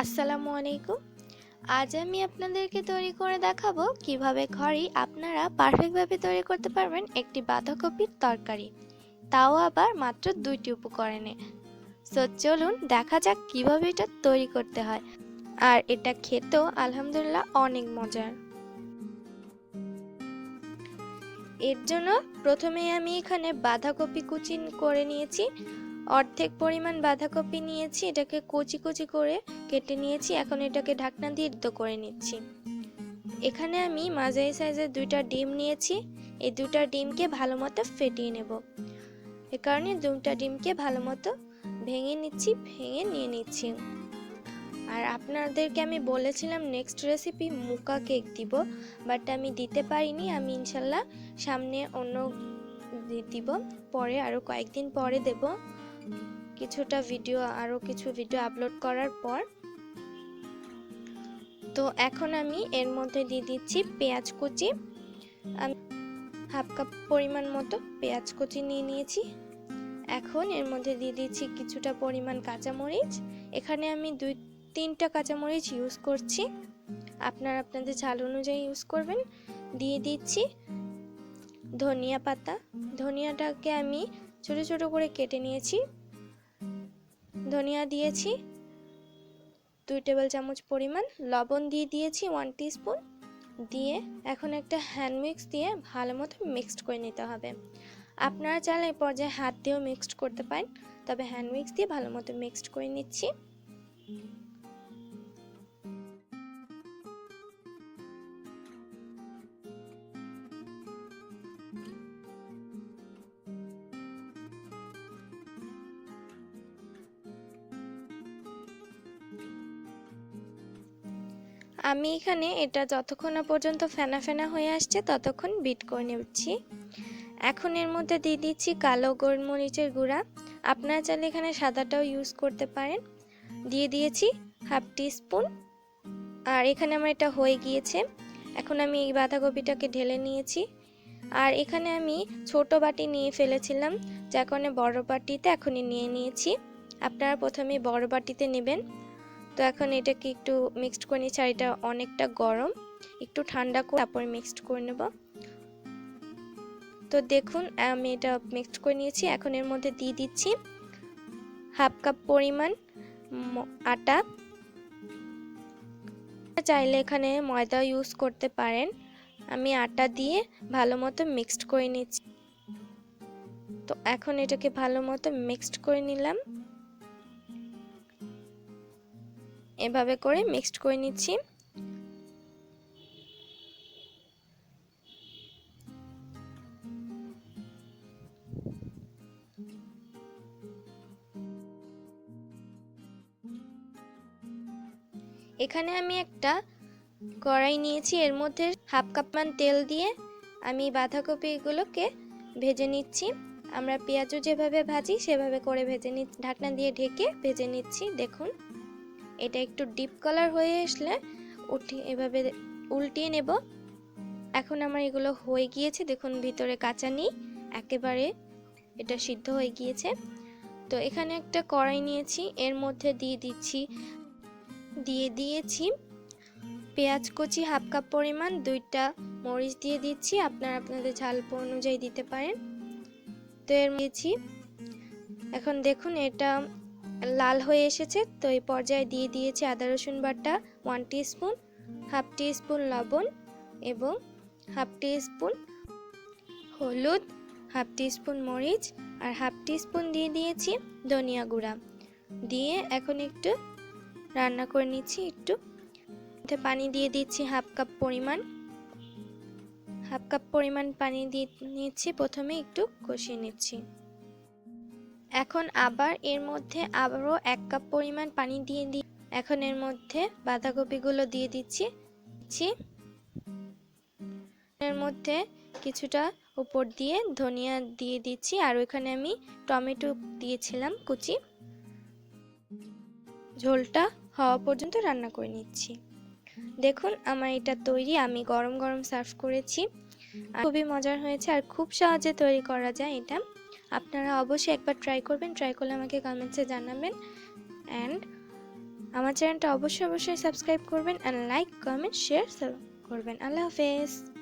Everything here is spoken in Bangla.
আসসালামু আলাইকুম। আজ আমি আপনাদেরকে তৈরি করে দেখাবো কীভাবে ঘরেই আপনারা পারফেক্টভাবে তৈরি করতে পারবেন একটি বাঁধাকপির তরকারি। তাও আবার মাত্র দুইটি উপকরণে। সো চলুন দেখা যাক কীভাবে এটা তৈরি করতে হয়। আর এটা খেতেও আলহামদুলিল্লাহ অনেক মজার। এর জন্য প্রথমে আমি এখানে বাঁধাকপি কুচি করে নিয়েছি। অর্ধেক পরিমাণ বাঁধাকপি নিয়েছি, এটাকে কুচি কুচি করে কেটে নিয়েছি, এখন এটাকে ঢাকনা দিয়ে সিদ্ধ করে নিচ্ছি। এখানে আমি মাঝারি সাইজের দুইটা ডিম নিয়েছি, এই দুটা ডিমকে ভালো মতো ফেটিয়ে নেব। এ কারণে দুটা ডিমকে ভালো মতো ভেঙে নিচ্ছি, ভেঙে নিয়ে নিচ্ছি। আর আপনাদেরকে আমি বলেছিলাম নেক্সট রেসিপি মুকা কেক দিব বাট আমি দিতে পারিনি, আমি ইনশাল্লাহ সামনে অন্য দিব, পরে আরও কয়েকদিন পরে দেব। কিছুটা ভিডিও আরও কিছু ভিডিও আপলোড করার পর, তো এখন আমি এর মধ্যে দিয়ে দিচ্ছি পেঁয়াজ কুচি। আমি হাফ কাপ পরিমাণ মতো পেঁয়াজ কুচি নিয়ে নিয়েছি। এখন এর মধ্যে দিয়ে দিচ্ছি কিছুটা পরিমাণ কাঁচামরিচ। এখানে আমি দুই, তিনটা কাঁচামরিচ ইউজ করছি। আপনারা আপনাদের ঝাল অনুযায়ী ইউজ করবেন। দিয়ে দিচ্ছি ধনিয়া পাতা। ধনিয়াটাকে আমি ছোট ছোট করে কেটে নিয়েছি। ধনিয়া দিয়েছি, দুই টেবিল চামচ পরিমাণ। লবণ দিয়ে দিয়েছি ওয়ান স্পুন দিয়ে এখন একটা হ্যান্ড মিক্স দিয়ে ভালো মতো মিক্সড করে নিতে হবে। আপনারা চাইলে এই পর্যায়ে হাত দিয়েও মিক্সড করতে পারেন, তবে হ্যান্ড মিক্স দিয়ে ভালো মতো মিক্সড করে নিচ্ছি। আমি এখানে এটা যতক্ষণ না পর্যন্ত ফেনা ফেনা হয়ে আসছে ততক্ষণ বিট করে নিচ্ছি। এখন এর মধ্যে দিয়ে দিচ্ছি কালো গোলমরিচের গুঁড়া। আপনারা চাইলে এখানে সাদাটাও ইউজ করতে পারেন। দিয়ে দিয়েছি হাফ টি স্পুন আর এখানে আমার এটা হয়ে গিয়েছে। এখন আমি এই বাঁধাকপিটাকে ঢেলে নিয়েছি। আর এখানে আমি ছোট বাটি নিয়ে ফেলেছিলাম, যার কারণে বড় বাটিতে এখনই নিয়ে নিয়েছি। আপনারা প্রথমে বড় বাটিতে নেবেন। তো এখন এটাকে একটু মিক্সড করে নিচ্ছি, আর এটা অনেকটা গরম। একটু ঠান্ডা করে তারপরে মিক্সড করে নেব। তো দেখুন, আমি এটা মিক্সড করে নিয়েছি। এখন এর মধ্যে দিয়ে দিচ্ছি হাফ কাপ পরিমাণ আটা। চাইলে এখানে ময়দা ইউজ করতে পারেন। আমি আটা দিয়ে ভালো মতো মিক্সড করে নিচ্ছি। তো এখন এটাকে ভালো মতো মিক্সড করে নিলাম। এভাবে করে মিক্সড করে নিচ্ছি। এখানে আমি একটা কড়াই নিয়েছি, এর মধ্যে হাফ কাপ মান তেল দিয়ে আমি বাঁধাকপিগুলোকে ভেজে নিচ্ছি। আমরা পেঁয়াজও যেভাবে ভাজি, সেভাবে করে ভেজে নি ঢাকনা দিয়ে ঢেকে ভেজে নিচ্ছি, দেখুন। এটা একটু ডিপ কালার হয়ে আসলে উঠে, এভাবে উল্টিয়ে নেব। এখন আমার এগুলো হয়ে গিয়েছে, দেখুন ভিতরে কাঁচা নেই, একেবারে এটা সিদ্ধ হয়ে গিয়েছে। তো এখানে একটা কড়াই নিয়েছি, এর মধ্যে দিয়ে দিচ্ছি, দিয়ে দিয়েছি পেঁয়াজ কুচি হাফ কাপ পরিমাণ, দুইটা মরিচ দিয়ে দিচ্ছি, আপনারা আপনাদের ঝাল অনুযায়ী দিতে পারেন। তো এর দিয়েছি, এখন দেখুন এটা লাল হয়ে এসেছে। তো এই পর্যায়ে দিয়ে দিয়েছি আদা, রসুন বাটা ওয়ান স্পুন হাফ স্পুন লবণ এবং হাফ স্পুন হলুদ হাফ স্পুন মরিচ আর হাফ স্পুন দিয়ে দিয়েছি ধনিয়া গুঁড়া। দিয়ে এখন একটু রান্না করে নিচ্ছি একটু। পানি দিয়ে দিচ্ছি হাফ কাপ পরিমাণ। হাফ কাপ পরিমাণ পানি দিয়ে নিচ্ছি। প্রথমে একটু কষিয়ে নিচ্ছি। এখন আবার এর মধ্যে আবারও এক কাপ পরিমাণ পানি দিয়ে দিই এখন এর মধ্যে বাঁধাকপিগুলো দিয়ে দিচ্ছি। এর মধ্যে কিছুটা উপর দিয়ে ধনিয়া দিয়ে দিচ্ছি, আর ওইখানে আমি টমেটো দিয়েছিলাম কুচি। ঝোলটা হওয়া পর্যন্ত রান্না করে নিচ্ছি। দেখুন, আমার এটা তৈরি, আমি গরম গরম সার্ভ করেছি। খুবই মজার হয়েছে, আর খুব সহজে তৈরি করা যায় এটা। আপনারা অবশ্যই একবার ট্রাই করবেন ট্রাই করলে আমাকে কমেন্টসে জানাবেন। অ্যান্ড আমার চ্যানেলটা অবশ্যই অবশ্যই সাবস্ক্রাইব করবেন অ্যান্ড লাইক কমেন্ট শেয়ার করবেন। আল্লাহ হাফেজ।